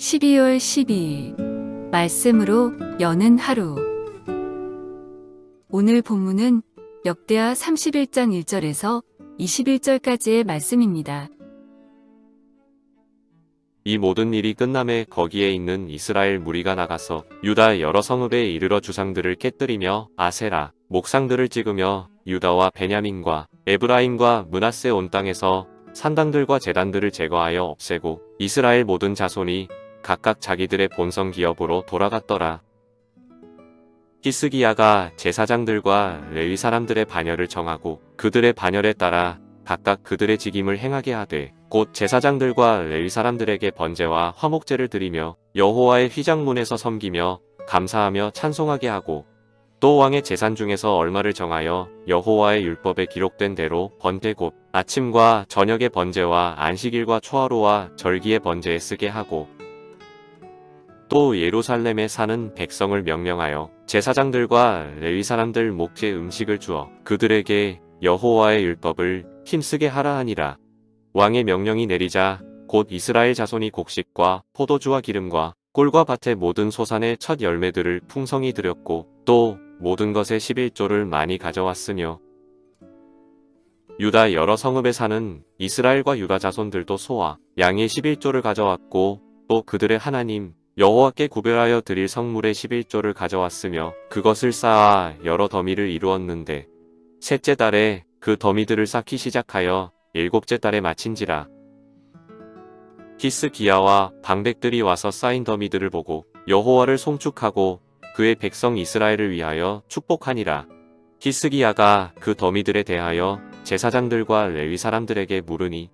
12월 12일 말씀으로 여는 하루 오늘 본문은 역대하 31장 1절에서 21절까지의 말씀입니다. 이 모든 일이 끝남에 거기에 있는 이스라엘 무리가 나가서 유다 여러 성읍에 이르러 주상들을 깨뜨리며 아세라, 목상들을 찍으며 유다와 베냐민과 에브라임과 문하세 온 땅에서 산당들과 재단들을 제거하여 없애고 이스라엘 모든 자손이 각각 자기들의 본성 기업으로 돌아갔더라. 히스기야가 제사장들과 레위 사람들의 반열을 정하고 그들의 반열에 따라 각각 그들의 직임을 행하게 하되 곧 제사장들과 레위 사람들에게 번제와 화목제를 드리며 여호와의 휘장문에서 섬기며 감사하며 찬송하게 하고 또 왕의 재산 중에서 얼마를 정하여 여호와의 율법에 기록된 대로 번제 곧 아침과 저녁의 번제와 안식일과 초하루와 절기의 번제에 쓰게 하고 또 예루살렘에 사는 백성을 명령하여 제사장들과 레위 사람들 목재 음식을 주어 그들에게 여호와의 율법을 힘쓰게 하라 하니라. 왕의 명령이 내리자 곧 이스라엘 자손이 곡식과 포도주와 기름과 꿀과 밭의 모든 소산의 첫 열매들을 풍성히 드렸고 또 모든 것의 11조를 많이 가져왔으며 유다 여러 성읍에 사는 이스라엘과 유다 자손들도 소와 양의 11조를 가져왔고 또 그들의 하나님 여호와께 구별하여 드릴 성물의 11조를 가져왔으며 그것을 쌓아 여러 더미를 이루었는데 셋째 달에 그 더미들을 쌓기 시작하여 일곱째 달에 마친지라. 히스기야와 방백들이 와서 쌓인 더미들을 보고 여호와를 송축하고 그의 백성 이스라엘을 위하여 축복하니라. 히스기야가 그 더미들에 대하여 제사장들과 레위 사람들에게 물으니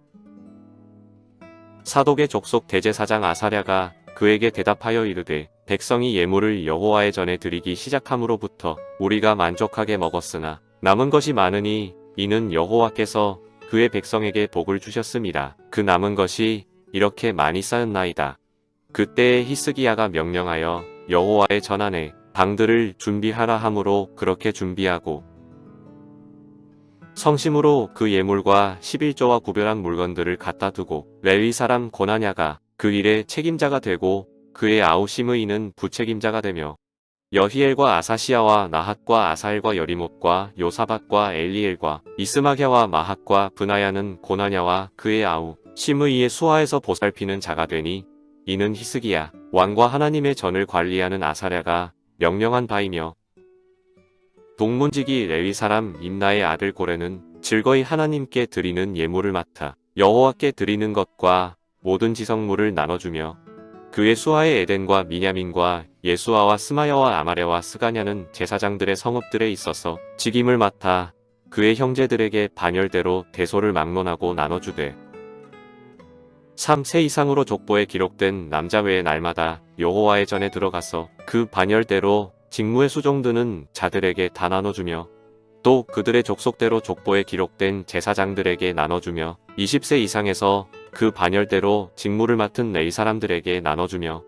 사독의 족속 대제사장 아사랴가 그에게 대답하여 이르되 백성이 예물을 여호와의 전에 드리기 시작함으로부터 우리가 만족하게 먹었으나 남은 것이 많으니 이는 여호와께서 그의 백성에게 복을 주셨음이라. 그 남은 것이 이렇게 많이 쌓였나이다. 그때에 히스기야가 명령하여 여호와의 전안에 방들을 준비하라 함으로 그렇게 준비하고 성심으로 그 예물과 11조와 구별한 물건들을 갖다 두고 레위 사람 고나냐가 그 일의 책임자가 되고 그의 아우심의 이는 부책임자가 되며 여히엘과 아사시아와 나핫과 아사엘과 여리못과 요사밭과 엘리엘과 이스마갸와 마핫과 브나야는 고나냐와 그의 아우 시므이의 수하에서 보살피는 자가 되니 이는 히스기야 왕과 하나님의 전을 관리하는 아사랴가 명령한 바이며 동문지기 레위 사람 임나의 아들 고레는 즐거이 하나님께 드리는 예물을 맡아 여호와께 드리는 것과 모든 지성물을 나눠주며 그의 수하의 에덴과 미냐민과 예수아와 스마야와 아마레와 스가냐는 제사장들의 성읍들에 있어서 직임을 맡아 그의 형제들에게 반열대로 대소를 막론하고 나눠주되 3세 이상으로 족보에 기록된 남자 외의 날마다 여호와의 전에 들어가서 그 반열대로 직무의 수종드는 자들에게 다 나눠주며 또 그들의 족속대로 족보에 기록된 제사장들에게 나눠주며 20세 이상에서 그 반열대로 직무를 맡은 레이 사람들에게 나눠주며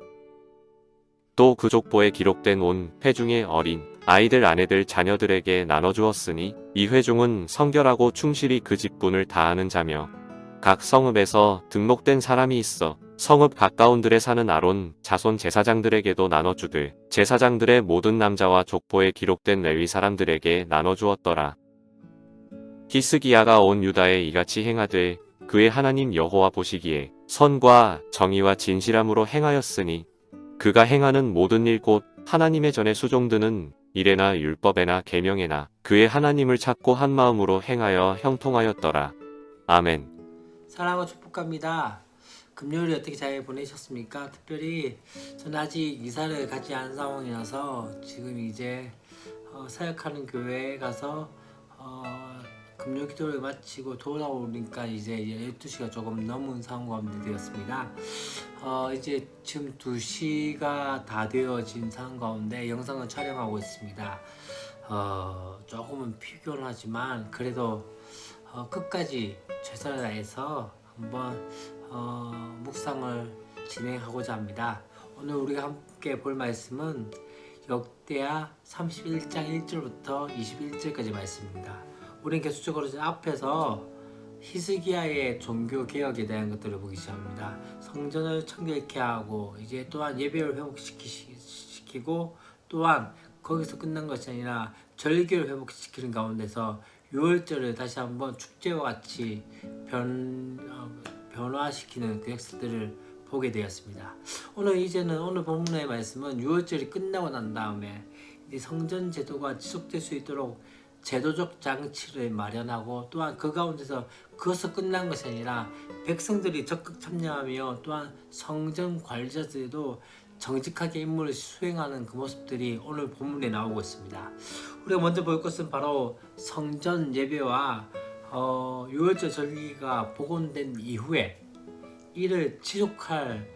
또 그 족보에 기록된 온 회중의 어린 아이들 아내들 자녀들에게 나눠주었으니 이 회중은 성결하고 충실히 그 직분을 다하는 자며 각 성읍에서 등록된 사람이 있어 성읍 가까운들에 사는 아론 자손 제사장들에게도 나눠주되 제사장들의 모든 남자와 족보에 기록된 레위 사람들에게 나눠주었더라. 히스기야가 온 유다에 이같이 행하되 그의 하나님 여호와 보시기에 선과 정의와 진실함으로 행하였으니 그가 행하는 모든 일 곧 하나님의 전에 수종드는 일에나 율법에나 계명에나 그의 하나님을 찾고 한 마음으로 행하여 형통하였더라. 아멘. 사랑하고 축복합니다. 금요일에 어떻게 잘 보내셨습니까? 특별히 저는 아직 이사를 가지 않은 상황이라서 지금 이제 어, 사역하는 교회에 가서 어, 금요 기도를 마치고 돌아오니까 이제 12시가 조금 넘은 상황 가운데 되었습니다. 어, 이제 지금 2시가 다 되어진 상황 가운데 영상을 촬영하고 있습니다. 어, 조금은 피곤하지만 그래도 어, 끝까지 최선을 다해서 한번 어, 묵상을 진행하고자 합니다. 오늘 우리가 함께 볼 말씀은 역대하 31장 1절부터 21절까지 말씀입니다. 우리는 계속적으로 앞에서 히스기야의 종교 개혁에 대한 것들을 보기 시작합니다. 성전을 청결케 하고 이제 또한 예배를 회복시키고 또한 거기서 끝난 것이 아니라 절기를 회복시키는 가운데서 유월절을 다시 한번 축제와 같이 변, 어, 변화시키는 그 역사들을 보게 되었습니다. 오늘 이제는 오늘 본문의 말씀은 유월절이 끝나고 난 다음에 이 성전 제도가 지속될 수 있도록 제도적 장치를 마련하고 또한 그 가운데서 그것을 끝난 것이 아니라 백성들이 적극 참여하며 또한 성전 관리자들도 정직하게 임무를 수행하는 그 모습들이 오늘 본문에 나오고 있습니다. 우리가 먼저 볼 것은 바로 성전 예배와 어, 유월절 절기가 복원된 이후에 이를 지속할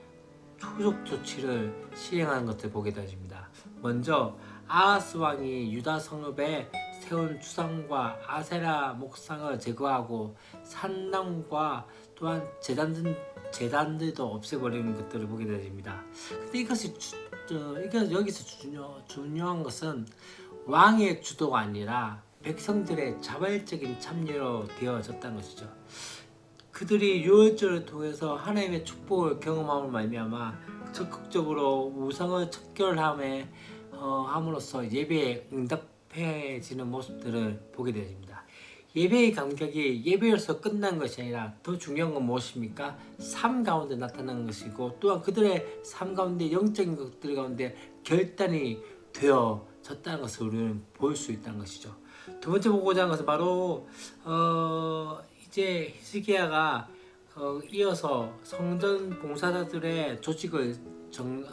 후속 조치를 시행하는 것을 보게 되어집니다. 먼저 아하스 왕이 유다 성읍에 세운 주상과 아세라 목상을 제거하고 산당과 또한 재단들, 재단들도 없애버리는 것들을 보게 되어집니다. 근데 이것이 주, 저, 이거 여기서 중요, 중요한 것은 왕의 주도가 아니라 백성들의 자발적인 참여로 되어졌다는 것이죠. 그들이 유월절을 통해서 하나님의 축복을 경험함을 말미암아 적극적으로 우상을 척결함에 어, 함으로써 예배에 응답 해지는 모습들을 보게 되어집니다. 예배의 감격이 예배로서 끝난 것이 아니라 더 중요한 건 무엇입니까? 삶 가운데 나타나는 것이고 또한 그들의 삶 가운데 영적인 것들 가운데 결단이 되어졌다는 것을 우리는 볼 수 있다는 것이죠. 두 번째 보고자 하는 것은 바로 어, 이제 히스기야가 어, 이어서 성전 봉사자들의 조직을 정,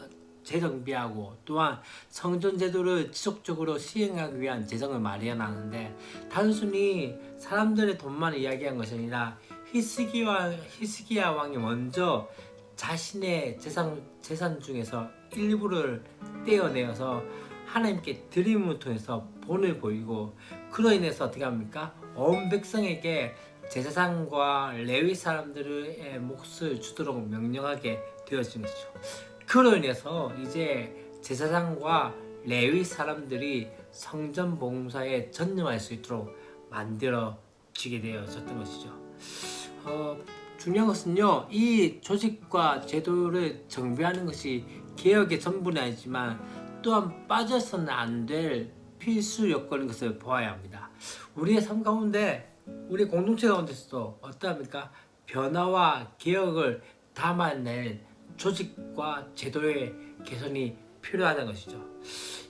재정비하고 또한 성전 제도를 지속적으로 시행하기 위한 재정을 마련하는데 단순히 사람들의 돈만 이야기한 것이 아니라 히스기야 히스기야 왕이 먼저 자신의 재산 재산 중에서 일부를 떼어내어서 하나님께 드림을 통해서 본을 보이고 그로 인해서 어떻게 합니까? 온 백성에게 제사장과 레위 사람들의 몫을 주도록 명령하게 되어진 것이죠. 그로 인해서 이제 제사장과 레위 사람들이 성전 봉사에 전념할 수 있도록 만들어지게 되어졌던 것이죠. 어, 중요한 것은요, 이 조직과 제도를 정비하는 것이 개혁의 전부는 아니지만 또한 빠져서는 안 될 필수 요건인 것을 보아야 합니다. 우리의 삶 가운데, 우리 공동체 가운데서도 어떠합니까? 변화와 개혁을 담아낼 조직과 제도의 개선이 필요하다는 것이죠.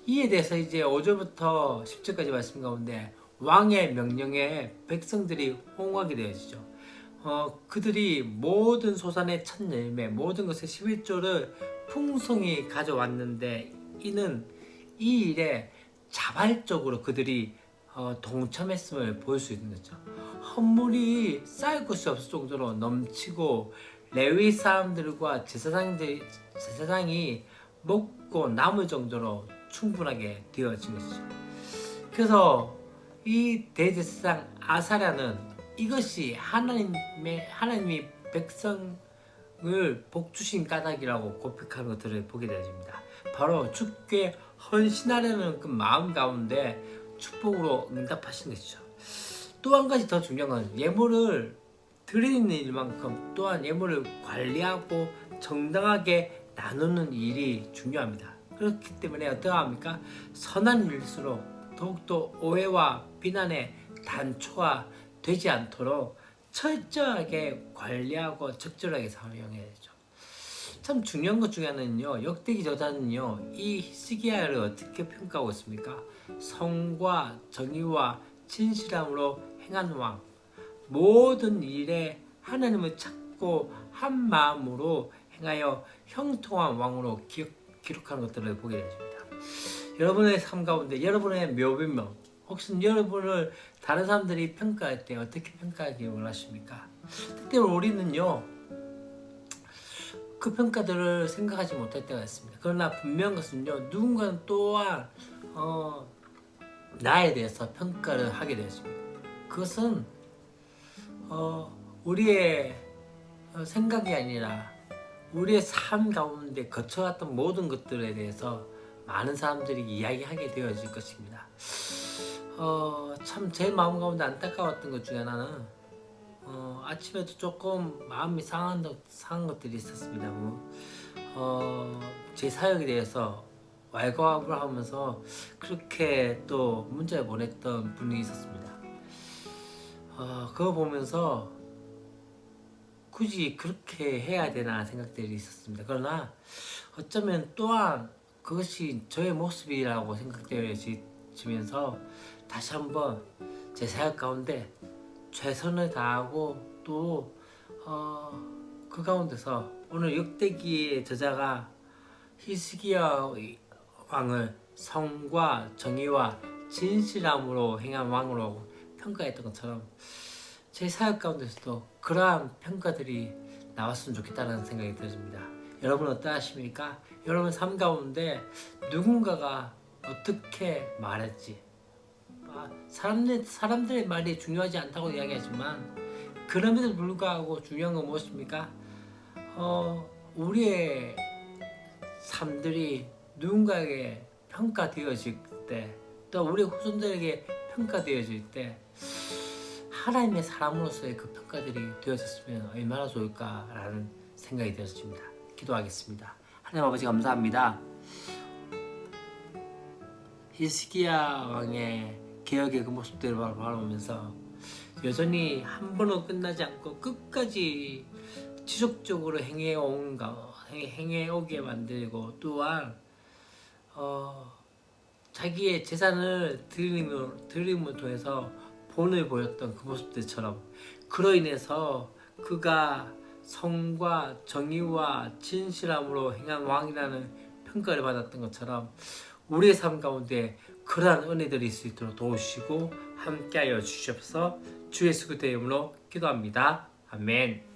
이에 대해서 이제 5절부터 10절까지 말씀 가운데 왕의 명령에 백성들이 호응하게 되어지죠. 어, 그들이 모든 소산의 첫 열매, 모든 것의 11조를 풍성히 가져왔는데 이는 이 일에 자발적으로 그들이 어, 동참했음을 볼 수 있는 거죠. 헌물이 쌓일 곳이 없을 정도로 넘치고 레위 사람들과 제사장들 제사장이 먹고 남을 정도로 충분하게 되어진 것이죠. 그래서 이 대제사장 아사랴는 이것이 하나님의 하나님이 백성을 복 주신 까닭이라고 고백하는 것들을 보게 되어집니다. 바로 주께 헌신하려는 그 마음 가운데 축복으로 응답하신 것이죠. 또 한 가지 더 중요한 건 예물을 드리는 일만큼 또한 예물을 관리하고 정당하게 나누는 일이 중요합니다. 그렇기 때문에 어떠합니까? 선한 일수록 더욱더 오해와 비난의 단초가 되지 않도록 철저하게 관리하고 적절하게 사용해야 되죠. 참 중요한 것 중에 하나는요, 역대기 저자는요, 이 히스기야를 어떻게 평가하고 있습니까? 성과 정의와 진실함으로 행한 왕, 모든 일에 하나님을 찾고 한 마음으로 행하여 형통한 왕으로 기록, 기록하는 것들을 보게 됩니다. 여러분의 삶 가운데 여러분의 묘비명 혹시 여러분을 다른 사람들이 평가할 때 어떻게 평가하기 원하십니까? 때때로 우리는요 그 평가들을 생각하지 못할 때가 있습니다. 그러나 분명한 것은요 누군가는 또한 어, 나에 대해서 평가를 하게 되었습니다. 그것은 어, 우리의 어, 생각이 아니라 우리의 삶 가운데 거쳐왔던 모든 것들에 대해서 많은 사람들이 이야기하게 되어질 것입니다. 어, 참 제 마음 가운데 안타까웠던 것 중에 하나는 어, 아침에도 조금 마음이 상한, 것- 상한 것들이 있었습니다. 뭐, 어, 제 사역에 대해서 왈가왈부를 하면서 그렇게 또 문자를 보냈던 분이 있었습니다. 어, 그거 보면서 굳이 그렇게 해야 되나 생각들이 있었습니다. 그러나 어쩌면 또한 그것이 저의 모습이라고 생각되어지면서 다시 한번 제 사역 가운데 최선을 다하고 또그 가운데서 오늘 역대기의 저자가 히스기야 왕을 성과 정의와 진실함으로 행한 왕으로 평가했던 것처럼 제 사역 가운데서도 그러한 평가들이 나왔으면 좋겠다는 생각이 들습니다. 여러분 어떠하십니까? 여러분 삶 가운데 누군가가 어떻게 말했지? 아, 사람들, 사람들의 말이 중요하지 않다고 이야기하지만 그럼에도 불구하고 중요한 건 무엇입니까? 어, 우리의 삶들이 누군가에게 평가되어질 때, 또 우리 후손들에게 평가되어질 때, 하나님의 사람으로서의 그 평가들이 되어졌으면 얼마나 좋을까라는 생각이 들었습니다. 기도하겠습니다. 하나님 아버지 감사합니다. 히스기야 왕의 개혁의 그 모습들을 바라보면서 여전히 한 번은 끝나지 않고 끝까지 지속적으로 행해온 가 행해오게 만들고 또한 어, 자기의 재산을 드림을 드림을 통해서 본을 보였던 그 모습들처럼 그로 인해서 그가 성과 정의와 진실함으로 행한 왕이라는 평가를 받았던 것처럼 우리의 삶 가운데 그러한 은혜들이 있을 수 있도록 도우시고 함께하여 주시옵소서 주의 수그 이름으로 기도합니다. 아멘.